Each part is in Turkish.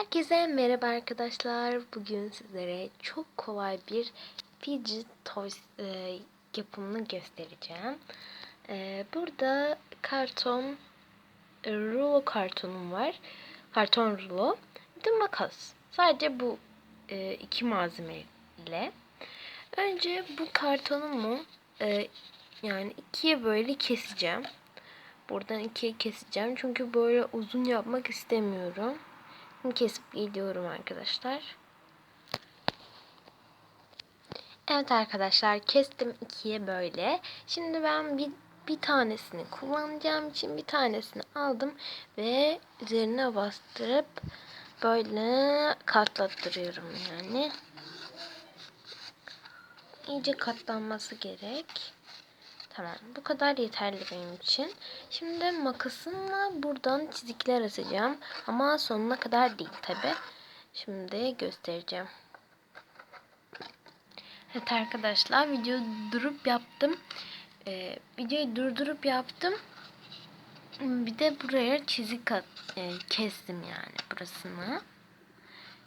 Herkese merhaba arkadaşlar. Bugün sizlere çok kolay bir fidget toys e, yapımını göstereceğim. E, burada karton, e, rulo kartonum var. Karton rulo. Bir de makas. Sadece bu e, iki malzeme ile. Önce bu kartonumu e, yani ikiye böyle keseceğim. Buradan ikiye keseceğim. Çünkü böyle uzun yapmak istemiyorum. Kesip gidiyorum arkadaşlar. Evet arkadaşlar kestim ikiye böyle. Şimdi ben bir, bir tanesini kullanacağım için bir tanesini aldım ve üzerine bastırıp böyle katlattırıyorum yani. İyice katlanması gerek. Tamam. Bu kadar yeterli benim için. Şimdi makasımla buradan çizikler atacağım. Ama sonuna kadar değil tabi. Şimdi göstereceğim. Evet arkadaşlar videoyu durup yaptım. Ee, videoyu durdurup yaptım. Bir de buraya çizik at, e, kestim yani burasını.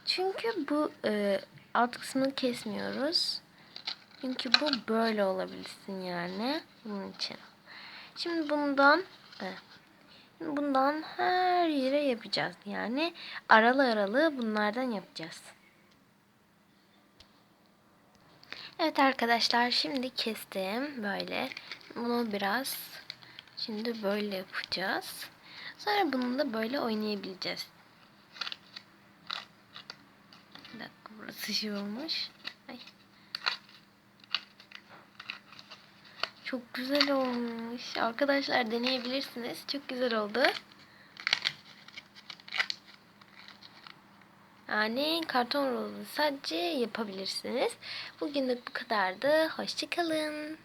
Çünkü bu e, alt kısmını kesmiyoruz. Çünkü bu böyle olabilsin yani. Bunun için. Şimdi bundan bundan her yere yapacağız. Yani aralı aralı bunlardan yapacağız. Evet arkadaşlar şimdi kestim böyle. Bunu biraz şimdi böyle yapacağız. Sonra bunu da böyle oynayabileceğiz. Bir dakika burası şey olmuş. Ay. Çok güzel olmuş. Arkadaşlar deneyebilirsiniz. Çok güzel oldu. Yani karton rolü sadece yapabilirsiniz. Bugünlük bu kadardı. Hoşçakalın.